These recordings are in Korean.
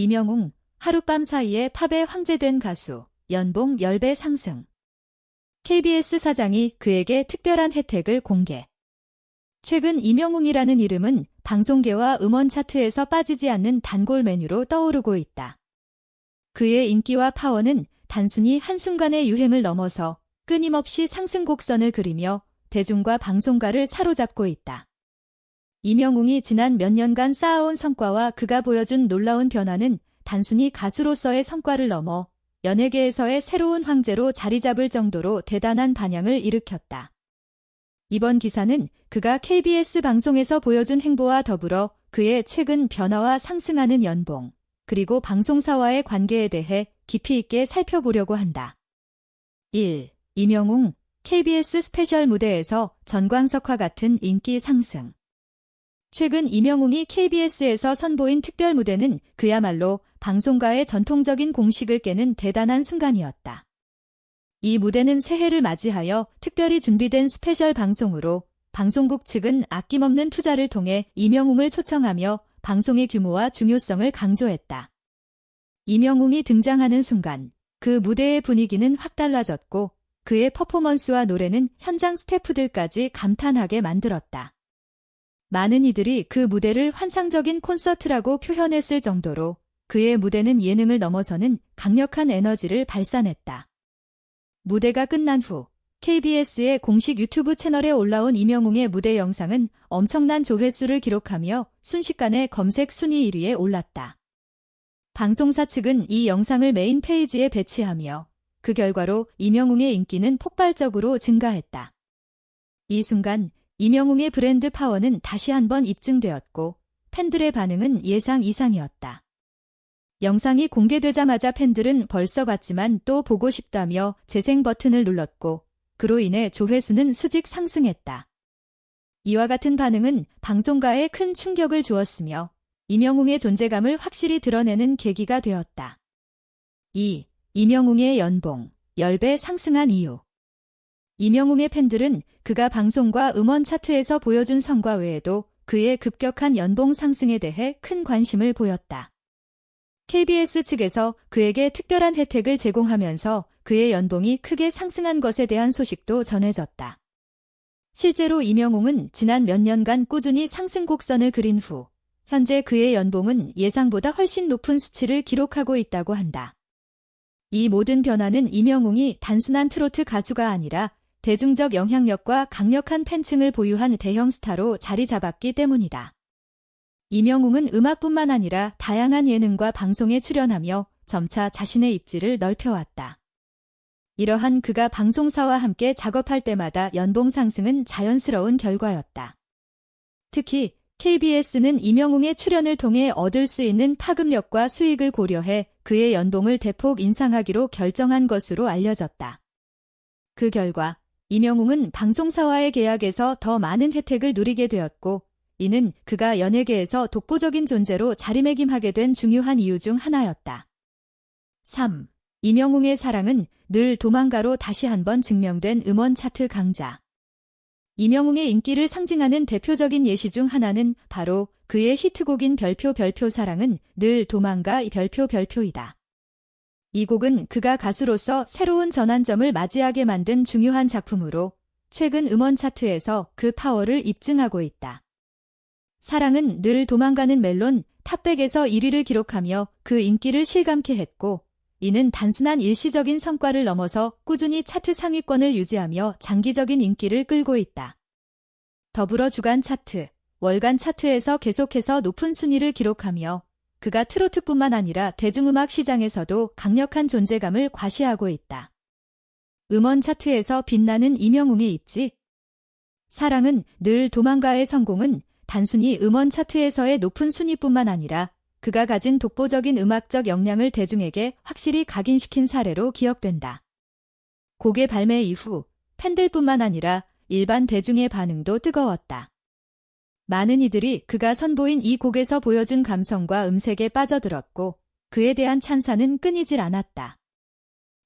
이명웅, 하룻밤 사이에 팝의 황제된 가수, 연봉 10배 상승. KBS 사장이 그에게 특별한 혜택을 공개. 최근 이명웅이라는 이름은 방송계와 음원 차트에서 빠지지 않는 단골 메뉴로 떠오르고 있다. 그의 인기와 파워는 단순히 한순간의 유행을 넘어서 끊임없이 상승 곡선을 그리며 대중과 방송가를 사로잡고 있다. 이명웅이 지난 몇 년간 쌓아온 성과와 그가 보여준 놀라운 변화는 단순히 가수로서의 성과를 넘어 연예계에서의 새로운 황제로 자리 잡을 정도로 대단한 반향을 일으켰다. 이번 기사는 그가 KBS 방송에서 보여준 행보와 더불어 그의 최근 변화와 상승하는 연봉, 그리고 방송사와의 관계에 대해 깊이 있게 살펴보려고 한다. 1. 이명웅, KBS 스페셜 무대에서 전광석화 같은 인기 상승. 최근 이명웅이 KBS에서 선보인 특별 무대는 그야말로 방송가의 전통적인 공식을 깨는 대단한 순간이었다. 이 무대는 새해를 맞이하여 특별히 준비된 스페셜 방송으로 방송국 측은 아낌없는 투자를 통해 이명웅을 초청하며 방송의 규모와 중요성을 강조했다. 이명웅이 등장하는 순간 그 무대의 분위기는 확 달라졌고 그의 퍼포먼스와 노래는 현장 스태프들까지 감탄하게 만들었다. 많은 이들이 그 무대를 환상적인 콘서트라고 표현했을 정도로 그의 무대는 예능을 넘어서는 강력한 에너지를 발산했다. 무대가 끝난 후 KBS의 공식 유튜브 채널에 올라온 이명웅의 무대 영상은 엄청난 조회수를 기록하며 순식간에 검색 순위 1위에 올랐다. 방송사 측은 이 영상을 메인 페이지에 배치하며 그 결과로 이명웅의 인기는 폭발적으로 증가했다. 이 순간 이명웅의 브랜드 파워는 다시 한번 입증되었고 팬들의 반응은 예상 이상이었다. 영상이 공개되자마자 팬들은 벌써 봤지만 또 보고 싶다며 재생 버튼을 눌렀고 그로 인해 조회수는 수직 상승했다. 이와 같은 반응은 방송가에 큰 충격을 주었으며 이명웅의 존재감을 확실히 드러내는 계기가 되었다. 2. 이명웅의 연봉 10배 상승한 이유 이명웅의 팬들은 그가 방송과 음원 차트에서 보여준 성과 외에도 그의 급격한 연봉 상승에 대해 큰 관심을 보였다. KBS 측에서 그에게 특별한 혜택을 제공하면서 그의 연봉이 크게 상승한 것에 대한 소식도 전해졌다. 실제로 이명웅은 지난 몇 년간 꾸준히 상승 곡선을 그린 후 현재 그의 연봉은 예상보다 훨씬 높은 수치를 기록하고 있다고 한다. 이 모든 변화는 이명웅이 단순한 트로트 가수가 아니라 대중적 영향력과 강력한 팬층을 보유한 대형 스타로 자리 잡았기 때문이다. 이명웅은 음악뿐만 아니라 다양한 예능과 방송에 출연하며 점차 자신의 입지를 넓혀왔다. 이러한 그가 방송사와 함께 작업할 때마다 연봉 상승은 자연스러운 결과였다. 특히 KBS는 이명웅의 출연을 통해 얻을 수 있는 파급력과 수익을 고려해 그의 연봉을 대폭 인상하기로 결정한 것으로 알려졌다. 그 결과 이명웅은 방송사와의 계약에서 더 많은 혜택을 누리게 되었고 이는 그가 연예계에서 독보적인 존재로 자리매김하게 된 중요한 이유 중 하나였다. 3. 이명웅의 사랑은 늘 도망가로 다시 한번 증명된 음원 차트 강자. 이명웅의 인기를 상징하는 대표적인 예시 중 하나는 바로 그의 히트곡인 별표 별표 사랑은 늘 도망가 별표 별표이다. 이 곡은 그가 가수로서 새로운 전환점을 맞이하게 만든 중요한 작품으로 최근 음원 차트에서 그 파워를 입증하고 있다. 사랑은 늘 도망가는 멜론 탑백에서 1위를 기록하며 그 인기를 실감케 했고 이는 단순한 일시적인 성과를 넘어서 꾸준히 차트 상위권을 유지하며 장기적인 인기를 끌고 있다. 더불어 주간 차트, 월간 차트에서 계속해서 높은 순위를 기록하며 그가 트로트뿐만 아니라 대중음악 시장에서도 강력한 존재감을 과시하고 있다. 음원 차트에서 빛나는 이명웅의 입지. 사랑은 늘 도망가의 성공은 단순히 음원 차트에서의 높은 순위뿐만 아니라 그가 가진 독보적인 음악적 역량을 대중에게 확실히 각인시킨 사례로 기억된다. 곡의 발매 이후 팬들뿐만 아니라 일반 대중의 반응도 뜨거웠다. 많은 이들이 그가 선보인 이 곡에서 보여준 감성과 음색에 빠져들었고 그에 대한 찬사는 끊이질 않았다.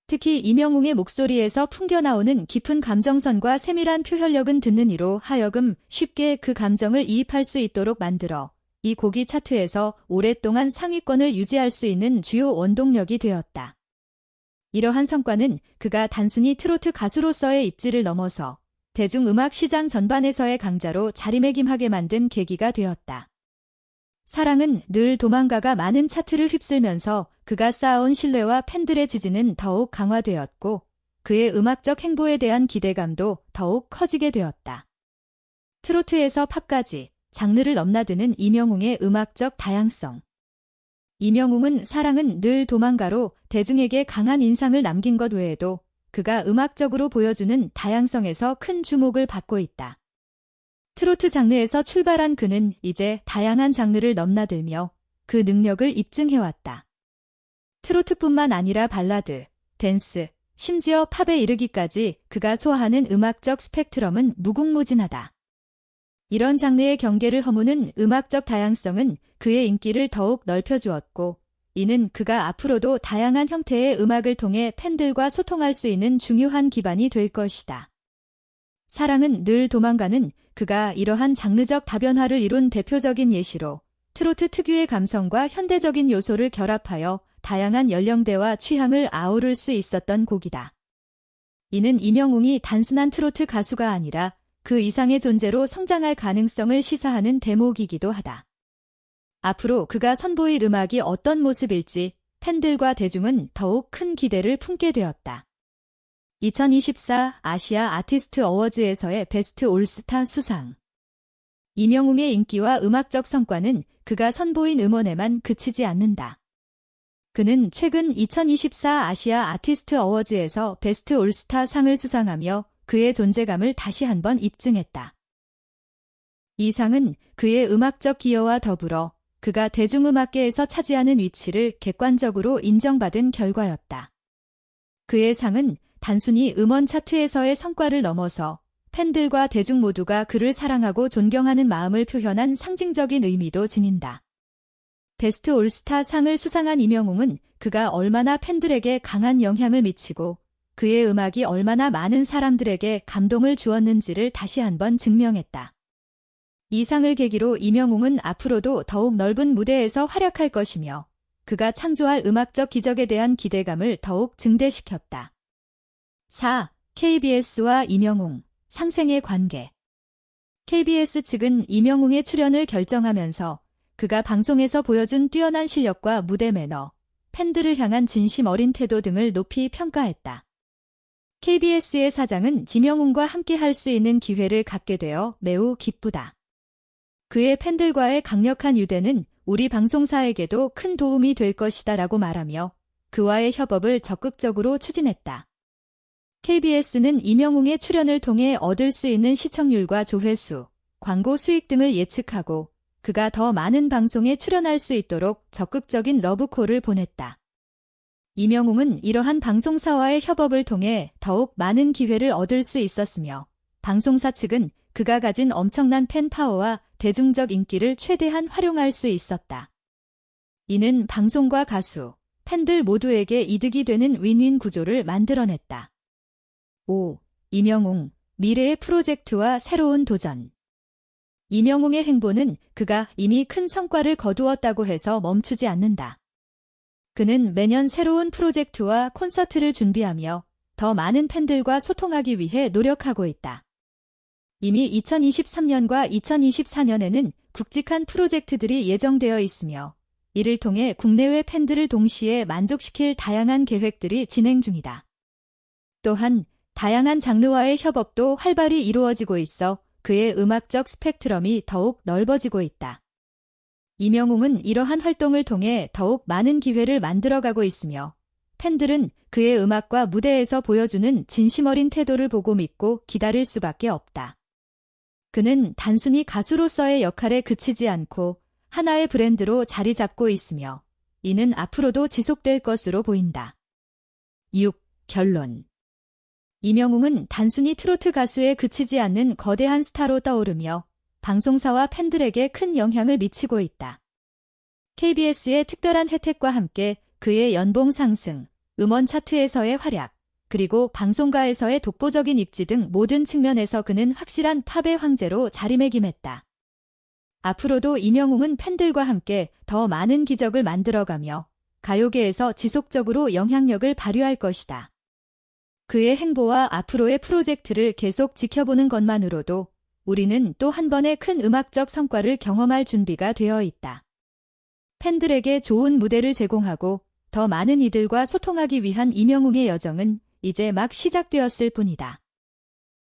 특히 이명웅의 목소리에서 풍겨나오는 깊은 감정선과 세밀한 표현력은 듣는 이로 하여금 쉽게 그 감정을 이입할 수 있도록 만들어 이 곡이 차트에서 오랫동안 상위권을 유지할 수 있는 주요 원동력이 되었다. 이러한 성과는 그가 단순히 트로트 가수로서의 입지를 넘어서 대중음악 시장 전반에서의 강자로 자리매김하게 만든 계기가 되었다. 사랑은 늘 도망가가 많은 차트를 휩쓸면서 그가 쌓아온 신뢰와 팬들의 지지는 더욱 강화되었고 그의 음악적 행보에 대한 기대감도 더욱 커지게 되었다. 트로트에서 팝까지 장르를 넘나드는 이명웅의 음악적 다양성. 이명웅은 사랑은 늘 도망가로 대중에게 강한 인상을 남긴 것 외에도 그가 음악적으로 보여주는 다양성에서 큰 주목을 받고 있다. 트로트 장르에서 출발한 그는 이제 다양한 장르를 넘나들며 그 능력을 입증해왔다. 트로트뿐만 아니라 발라드, 댄스, 심지어 팝에 이르기까지 그가 소화하는 음악적 스펙트럼은 무궁무진하다. 이런 장르의 경계를 허무는 음악적 다양성은 그의 인기를 더욱 넓혀주었고, 이는 그가 앞으로도 다양한 형태의 음악을 통해 팬들과 소통할 수 있는 중요한 기반이 될 것이다. 사랑은 늘 도망가는 그가 이러한 장르적 다변화를 이룬 대표적인 예시로 트로트 특유의 감성과 현대적인 요소를 결합하여 다양한 연령대와 취향을 아우를 수 있었던 곡이다. 이는 이명웅이 단순한 트로트 가수가 아니라 그 이상의 존재로 성장할 가능성을 시사하는 대목이기도 하다. 앞으로 그가 선보일 음악이 어떤 모습일지 팬들과 대중은 더욱 큰 기대를 품게 되었다. 2024 아시아 아티스트 어워즈에서의 베스트 올스타 수상. 이명웅의 인기와 음악적 성과는 그가 선보인 음원에만 그치지 않는다. 그는 최근 2024 아시아 아티스트 어워즈에서 베스트 올스타 상을 수상하며 그의 존재감을 다시 한번 입증했다. 이 상은 그의 음악적 기여와 더불어 그가 대중음악계에서 차지하는 위치를 객관적으로 인정받은 결과였다. 그의 상은 단순히 음원 차트에서의 성과를 넘어서 팬들과 대중 모두가 그를 사랑하고 존경하는 마음을 표현한 상징적인 의미도 지닌다. 베스트 올스타 상을 수상한 이명웅은 그가 얼마나 팬들에게 강한 영향을 미치고 그의 음악이 얼마나 많은 사람들에게 감동을 주었는지를 다시 한번 증명했다. 이 상을 계기로 이명웅은 앞으로도 더욱 넓은 무대에서 활약할 것이며 그가 창조할 음악적 기적에 대한 기대감을 더욱 증대시켰다. 4. KBS와 이명웅, 상생의 관계 KBS 측은 이명웅의 출연을 결정하면서 그가 방송에서 보여준 뛰어난 실력과 무대 매너, 팬들을 향한 진심 어린 태도 등을 높이 평가했다. KBS의 사장은 지명훈과 함께 할 수 있는 기회를 갖게 되어 매우 기쁘다. 그의 팬들과의 강력한 유대는 우리 방송사에게도 큰 도움이 될 것이다 라고 말하며 그와의 협업을 적극적으로 추진했다. KBS는 이명웅의 출연을 통해 얻을 수 있는 시청률과 조회수, 광고 수익 등을 예측하고 그가 더 많은 방송에 출연할 수 있도록 적극적인 러브콜을 보냈다. 이명웅은 이러한 방송사와의 협업을 통해 더욱 많은 기회를 얻을 수 있었으며 방송사 측은 그가 가진 엄청난 팬 파워와 대중적 인기를 최대한 활용할 수 있었다. 이는 방송과 가수, 팬들 모두에게 이득이 되는 윈윈 구조를 만들어냈다. 5. 이명웅, 미래의 프로젝트와 새로운 도전. 이명웅의 행보는 그가 이미 큰 성과를 거두었다고 해서 멈추지 않는다. 그는 매년 새로운 프로젝트와 콘서트를 준비하며 더 많은 팬들과 소통하기 위해 노력하고 있다. 이미 2023년과 2024년에는 굵직한 프로젝트들이 예정되어 있으며 이를 통해 국내외 팬들을 동시에 만족시킬 다양한 계획들이 진행 중이다. 또한 다양한 장르와의 협업도 활발히 이루어지고 있어 그의 음악적 스펙트럼이 더욱 넓어지고 있다. 이명웅은 이러한 활동을 통해 더욱 많은 기회를 만들어가고 있으며 팬들은 그의 음악과 무대에서 보여주는 진심 어린 태도를 보고 믿고 기다릴 수밖에 없다. 그는 단순히 가수로서의 역할에 그치지 않고 하나의 브랜드로 자리 잡고 있으며 이는 앞으로도 지속될 것으로 보인다. 6. 결론 이명웅은 단순히 트로트 가수에 그치지 않는 거대한 스타로 떠오르며 방송사와 팬들에게 큰 영향을 미치고 있다. KBS의 특별한 혜택과 함께 그의 연봉 상승, 음원 차트에서의 활약, 그리고 방송가에서의 독보적인 입지 등 모든 측면에서 그는 확실한 팝의 황제로 자리매김했다. 앞으로도 이명웅은 팬들과 함께 더 많은 기적을 만들어가며 가요계에서 지속적으로 영향력을 발휘할 것이다. 그의 행보와 앞으로의 프로젝트를 계속 지켜보는 것만으로도 우리는 또 한 번의 큰 음악적 성과를 경험할 준비가 되어 있다. 팬들에게 좋은 무대를 제공하고 더 많은 이들과 소통하기 위한 이명웅의 여정은 이제 막 시작되었을 뿐이다.